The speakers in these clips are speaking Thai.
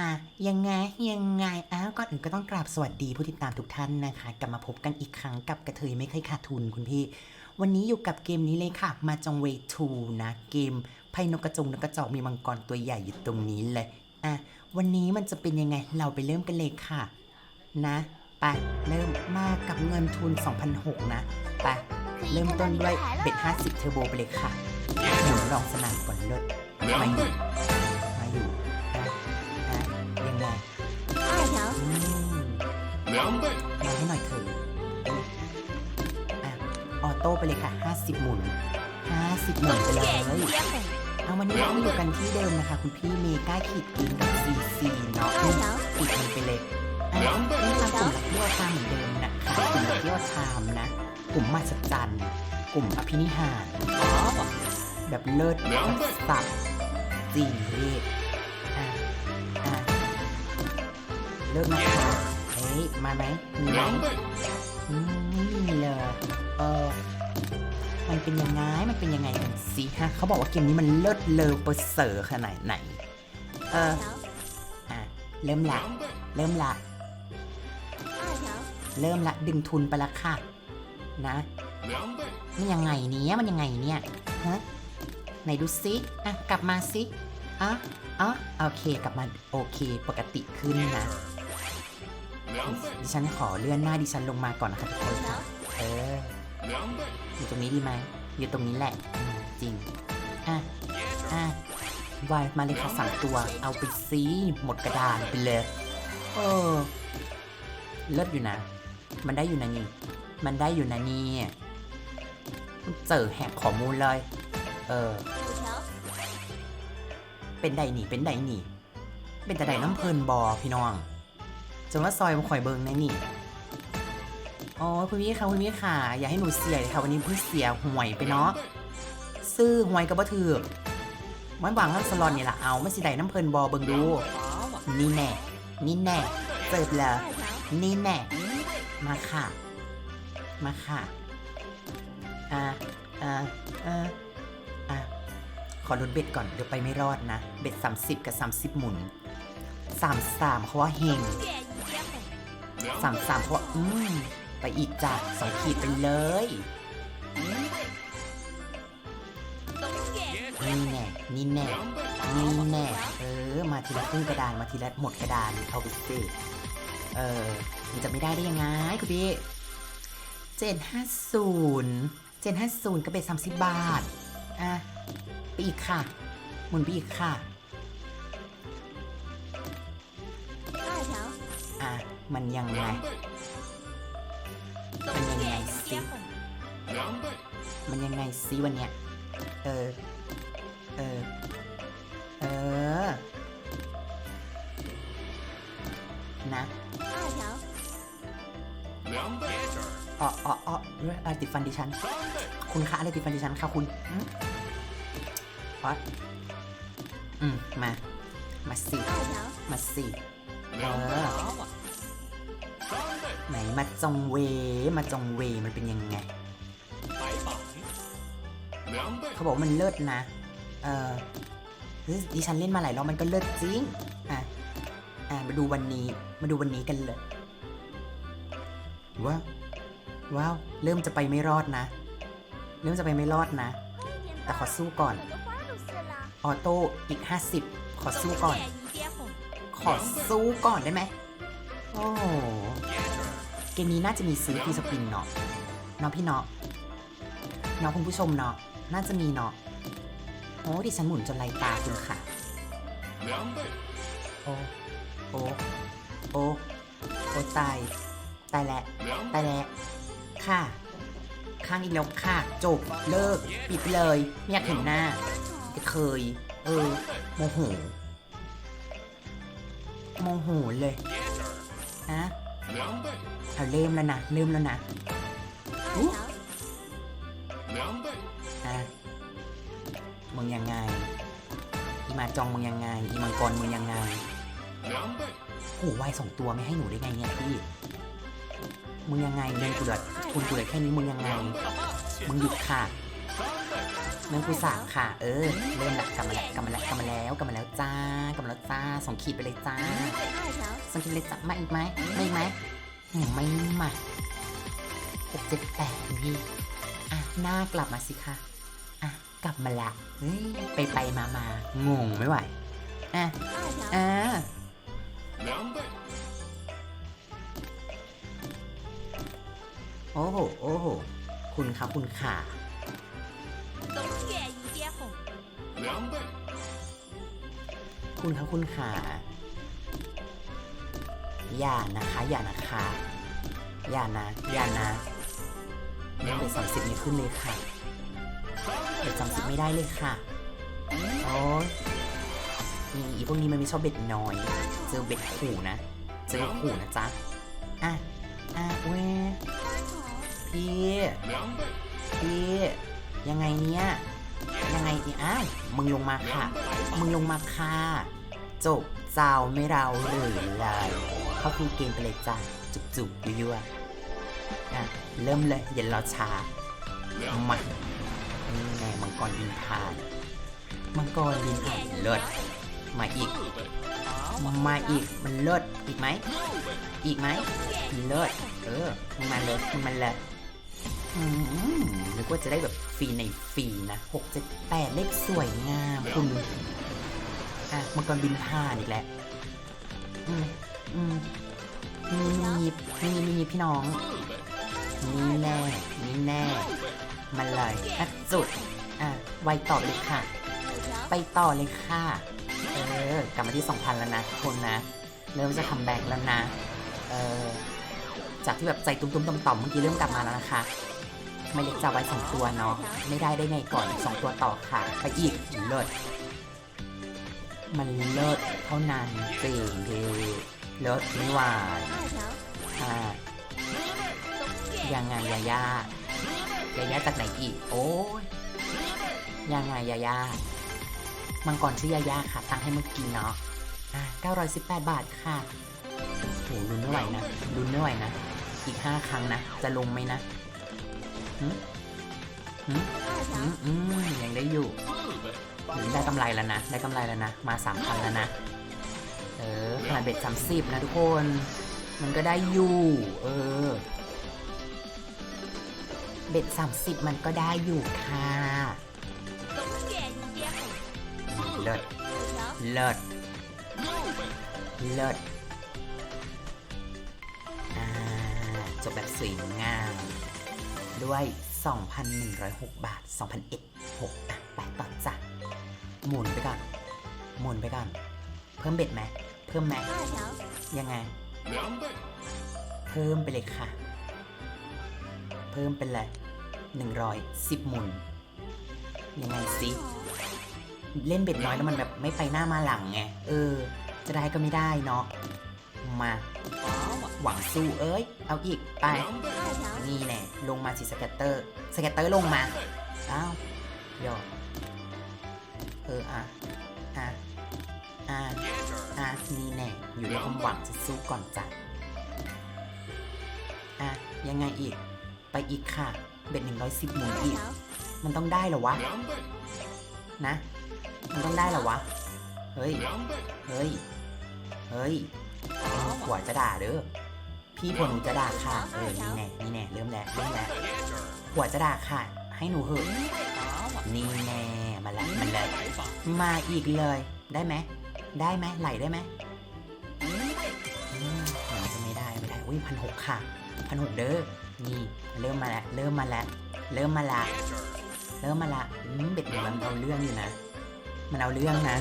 อะยังไงยังไงอ้าวก่อนอื่นก็ต้องกราบสวัสดีผู้ติดตามทุกท่านนะคะ กลับมาพบกันอีกครั้งกับกระเทยไม่เคยขาดทุนคุณพี่ วันนี้อยู่กับเกมนี้เลยค่ะ มาจงเวทูนะเกมไพ่นกกระจงนกกระจอกมีมังกรตัวใหญ่อยู่ตรงนี้เลยอะวันนี้มันจะเป็นยังไงเราไปเริ่มกันเลยค่ะ นะไปเริ่มมากับเงินทุน 2,006 นะไปเริ่มต้นด้วยเบ็ด50 เทอร์โบไปเลยค่ะหมุนลองสนามก่อนเลิศ两倍， งให้หน่อยเถอะออโต้ไปเลยค่ะ 50 หมุน 50 หมุนไปเลยเอาวันนี้เราอยู่กันที่เดิมนะคะ คุณพี่เมก้าขีดกินกับซีซีเนาะปิดมันไปเลยนี่ค่อกลุ่มเที่ยวทามเหมือนเดิมนะคะกลุ่มที่วทามนะ กลุ่มมาสจันกลุ่มอภินิหารแบบเลิศแบบสับจริงเรียเลิศนะคะ้ยมาไหมมีไหมอืมเลยเออมันเป็นยังไง มันเป็นยังไงกันสิฮะ เขาบอกว่าเกมนี้มันเลิศเลอเปอร์เซอร์ขนาดไหน เออ อะ เริ่มละ เริ่มละ เริ่มละดึงทุนไปละค่ะ นะมันยังไงเนี้ยมันยังไงเนี่ย ฮะ ไหนดูซิอะ กลับมาซิอะอ๋อโอเค กลับมา โอเค ปกติขึ้นนะ ดิฉันขอเลื่อนหน้าดิฉันลงมาก่อนนะคะทุกคนค่ะเอออยู่ตรงนี้ดีไหมอยู่ตรงนี้แหละจริงอะอะวายมาเลยค่ะสามตัว เอาไปซีหมดกระดานไปเลยเออเลิศอยู่นะ มันได้อยู่นะนี่ มันได้อยู่นะนี่เจอแหกข้อมูลเลย เออ เป็นไดหนี่เป็นไดหนี่เป็นแต่ไดน้ำเพลินบอพี่น้อง จนว่าซอยมาข่อยเบิงในนี่อ๋อคุณพี่ค่ะคุณพี่ค่ะ อย่าให้หนูเสียเลยค่ะ วันนี้เพิ่งเสียหวยไปเนาะซื้อหวยก็บ่ถือมันวางน้ำสลอนนี่ละเอาไม่สิได้น้ำเพลินบอเบิงดู นี่แน่ นี่แน่เสิร์ฟเลย，นี่แน่ มาค่ะ มาค่ะอ่าอ่าอ่าอ่าขอลดเบ็ดก่อนเดี๋ยวไปไม่รอดนะ เบ็ด30กับ30หมุน33เขาว่าเฮง สามสามพวกอืมไปอีกจ้ะสองขีดไปเลยนี่แน่นี่แน่นี่แน่เออ มาทีละครึ่งกระดานมาทีละหมดกระดานเอาไปสิเออมันจะไม่ได้ได้ยังไงคุณพี่เจ็ดห้าศูนย์เจ็ดห้าศูนย์กระเป็นสามสิบบาทอะไปอีกค่ะหมุนไปอีกค่ะ มันยังไงมันยังไงสิมันยังไงสิวันเนี้ยเออ เออ เออ นะอ๋ออ๋ออ๋ออะไรติดฟันดิฉัน คุณคะอะไรติดฟันดิฉันคะคุณพอดอืม มา มาสิ มาสิ เออ ไหนมาจงเวมาจงเวมันเป็นยังไง เขาบอกมันเลิศนะ เออดิฉันเล่นมาหลายรอบมันก็เลิศจริง อะ อะมาดูวันนี้ มาดูวันนี้กันเลยว่าว้าว เริ่มจะไปไม่รอดนะ เริ่มจะไปไม่รอดนะ แต่ขอสู้ก่อน ออโต้อีกห้าสิบขอสู้ก่อน ขอสู้ก่อนได้ไหมโอ้ มนี้น่าจะมีซื้อปีสปินเนาะเนาะพี่เนาะเนาะคุณผู้ชมเนาะน่าจะมีเนาะโอ้ดิฉันหมุนจนไรตาคุณค่ะโอ้โอ้โอ้โอ้ตายตายแล้วตายแล้วค่ะ ข้างอีกแล้วค่ะ จบเลิก ปิดเลยไม่ยเห็นหน้าเคย เออโมโหโมโหเลยฮะ เขาเริ่มแล้วนะเริ่มแล้วนะอู้ฮะมึงยังไงอีมาจองมึงยังไงอีมังกรมึงยังไงโอ้วายสองตัวไม่ให้หนูได้ไงเนี่ยพี่มึงยังไงเงินกูเหลือทุนกูเหลือแค่นี้มึงยังไงมึงหยุดค่ะเงินกูสาค่ะ เออเริ่มละกลับมาแล้วกลับมาแล้วกลับมาแล้วกลับมาแล้วจ้ากลับมาแล้วจ้าสองขีดไปเลยจ้าสองขีดเลยจ้ามาอีกไหมมาอีกไหม ไม่หมัดหกเจ็ดแปดพี่อะหน้ากลับมาสิคะอะกลับมาละเฮ้ยไปไปมามางงไม่ไหวอะอะโอ้โหโอ้โหคุณครับคุณขาคุณครับคุณขา อย่านะคะ อย่านะคะ อย่านะ อย่านะไม่เป็นสามสิบนี้ขึ้นเลยค่ะเบ็ดสางสิทธิ์ไม่ได้เลยค่ะโอ้ยอีพวกนี้มันไม่ชอบเบ็ดน้อย เจอเบ็ดขู่นะ เจอขู่นะจ๊ะ อะ อะเว้พี่พี่ยังไงเนี้ยยังไงจีอ้าวมึงลงมาค่ะ มึงลงมาค่ะ จบเจ้าไม่เราหรือไร เข้าฟรีเกมไปเลยจ้ะจุบๆยั่วๆนะเริ่มเลยอย่ารอช้ามานี่ไงมังกรยินทานมังกรยินทานเลิศมาอีก มาอีกมันเลิศอีกไหมอีกไหมเลิศเออมันมาเลยมันมาเลยนึกว่าจะได้แบบฟรีในฟรีนะหกเจ็ดแปดเลขสวยงามคุณอะมังกรบินผ่านอีกแล้ว อืมีมีมีพี่น้อง นี่แน่ นี่แน่มาเลยทักจุด อะ ไวต่อเลยค่ะ ไปต่อเลยค่ะ เออ กลับมาที่สองพันแล้วนะทุกคนนะ เริ่มจะทำแบกแล้วนะ เออ จากที่แบบใจตุ้มๆต่อมๆเมื่อกี้เริ่มกลับมาแล้วนะคะ ไม่เล็กจะไว้สองตัวเนาะ ไม่ได้ได้ไงก่อนสองตัวต่อค่ะ ไปอีกเลิศมันเลิศเท่านั้นจริงเดี ลดนิวานค่ะยังไงยายายายาจากไหนอีก โอ้ยยังไงยายามังกรชื่อยายาค่ะ ตั้งให้มัอกินเนาะอะ918 บาทค่ะโหลุ้นไม่ไหวนะลุ้นไม่ไหวนะ อีก 5 ครั้งนะ จะลงไหมนะหืมหืมอืมยังได้อยู่ได้กำไรแล้วนะ ได้กำไรแล้วนะ มาสามพันแล้วนะ เออขนาดเบ็ดสามสิบนะทุกคน มันก็ได้อยู่ เออ เบ็ดสามสิบมันก็ได้อยู่ค่ะเลิศเลิศเลิศจบแบบสวยงาม ด้วย 2,106 บาท 2,006อะไปต่อจ้ะหมุนไปก่อนหมุนไปก่อน เพิ่มเบ็ดไหม เพิ่มไหมยังไง เพิ่มไปเลยค่ะ เพิ่มเป็นเลยหนึ่งร้อยสิบหมุน ยังไงสิเล่นเบ็ดน้อยแล้วมันแบบไม่ไปหน้ามาหลังไง เออ จะได้ก็ไม่ได้เนาะ มา หวังสู้เอ้ย เอาอีก ไป นี่แน่ลงมาสิสแกตเตอร์ สแกตเตอร์ลงมา อ้าวยอกเออ อะ อะ อะ อะนี่แน่อยู่ในความหวังจะสู้ก่อนจ้ะอะยังไงอีก ไปอีกค่ะ เบ็ดหนึ่งร้อยสิบหมื่นอีก มันต้องได้เหรอวะ นะ มันต้องได้เหรอวะ เฮ้ย เฮ้ย เฮ้ยหัวจะด่าเด้อ พี่ผมจะด่าค่ะ เออ นี่แน่ นี่แน่ เริ่มแล้ว เริ่มแล้วหัวจะด่าค่ะ ให้หนูเหอะนี่แน่ มาแล้ว มาเลย มาอีกเลย ได้ไหม ได้ไหมไหลได้ไหมอาจะไม่ได้ไม่ได้อุ้ยพันหกค่ะพันหกเด้อนี่เริ่มมาแล้วเริ่มมาแล้วเริ่มมาละเริ่มมาละอืมเบ็ดหนึ่งมันเอาเรื่องอยู่นะ มันเอาเรื่องนะ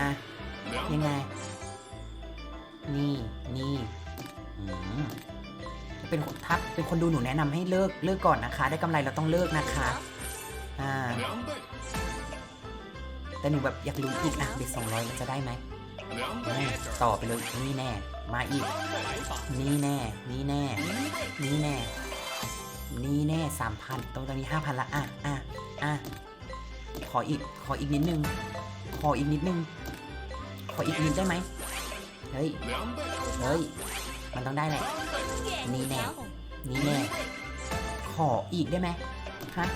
อะยังไง นี่นี่เป็นนทักเป็นคนดูหนูแนะนำให้เลิกเลิกก่อนนะคะ ได้กำไรเราต้องเลิกนะคะ อ่า แต่หนูแบบอยากรู้อีกอะเบ็ดสองร้อยมันจะได้ไหมแม่ต่อไปเลยนี่แน่ มาอีก นี่แน่ นี่แน่ นี่แน่ นี่แน่สามพันตรงตอนนี้ห้าพันละอะอะอะขออีก ขออีกนิดนึง ขออีกนิดนึง ขออีกนิดได้ไหมเฮ้ย เฮ้ย มันต้องได้แหละ นี่แน่ นี่แน่ ขออีกได้ไหมฮะ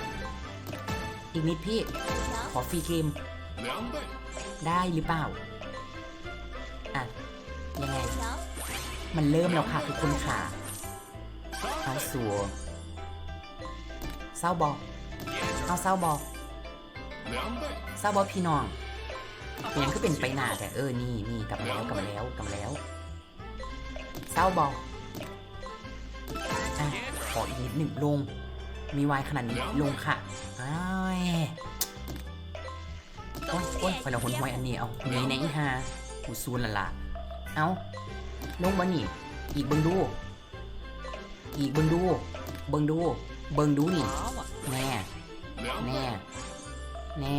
อีกนิดพี่ ขอฟรีเกม 两倍， ได้หรือเปล่า อ่ะ ยังไง 条 มันเริ่มแล้วค่ะทุกคนค่ะ เอาสัวเศร้าบอเอาเศร้าบอ 两倍， เศร้าบอพี่น้องเยังก็เป็นไปหนาแต่เออ นี่นี่กลับมาแล้วกลับมาแล้วกลับมาแล้วเศร้าบออ่ะ ขออีกนิดหนึ่งลง มีวายขนาดนี้ลงค่ะอ้ายโ อ้ยคอยละหนหวยอันนี้เอาเหนไหนฮากูซูนละล่ะเอาลงมานี่ อีกเบิ้งดู อีกเบิ้งดู เบิ้งดู เบิ้งดูนี่ แน่ แน่ แน่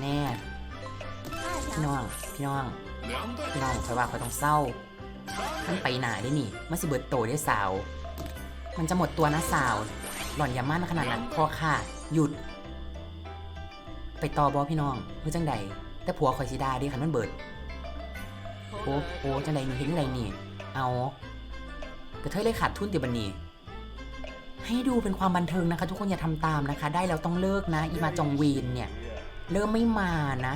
แน่ พี่น้อง พี่น้อง พี่น้องคอยว่าคอยต้องเศร้ามันไปหนาได้นี่มันสิเบิดโตได้สาว มันจะหมดตัวนะสาว หล่อนอย่ามั่นขนาดนั้นพอค่ะ หยุด ไปต่อบอพี่น้องเพื่อจังใดแต่ผัวคอยสิดาดิคันมันเบิด โอ้โอ้จังใดนี่เห็นจังใดนี่ เอากระเทยเลยขาดทุนติบันนี่ให้ดูเป็นความบันเทิงนะคะ ทุกคนอย่าทำตามนะคะ ได้แล้วต้องเลิกนะ อีมาจองเวนเนี่ย เริ่มไม่มานะ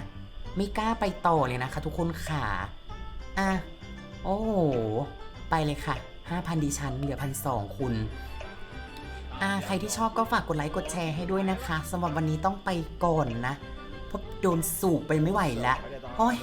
ไม่กล้าไปต่อเลยนะคะ ทุกคนขาอะโอ้โหไปเลยค่ะ5,000ดิฉันเหลือพันสองคุณ อ่าใครที่ชอบก็ฝากกดไลค์กดแชร์ให้ด้วยนะคะสำหรับวันนี้ต้องไปก่อนนะเพราะโดนสูบไปไม่ไหวละโอ้ย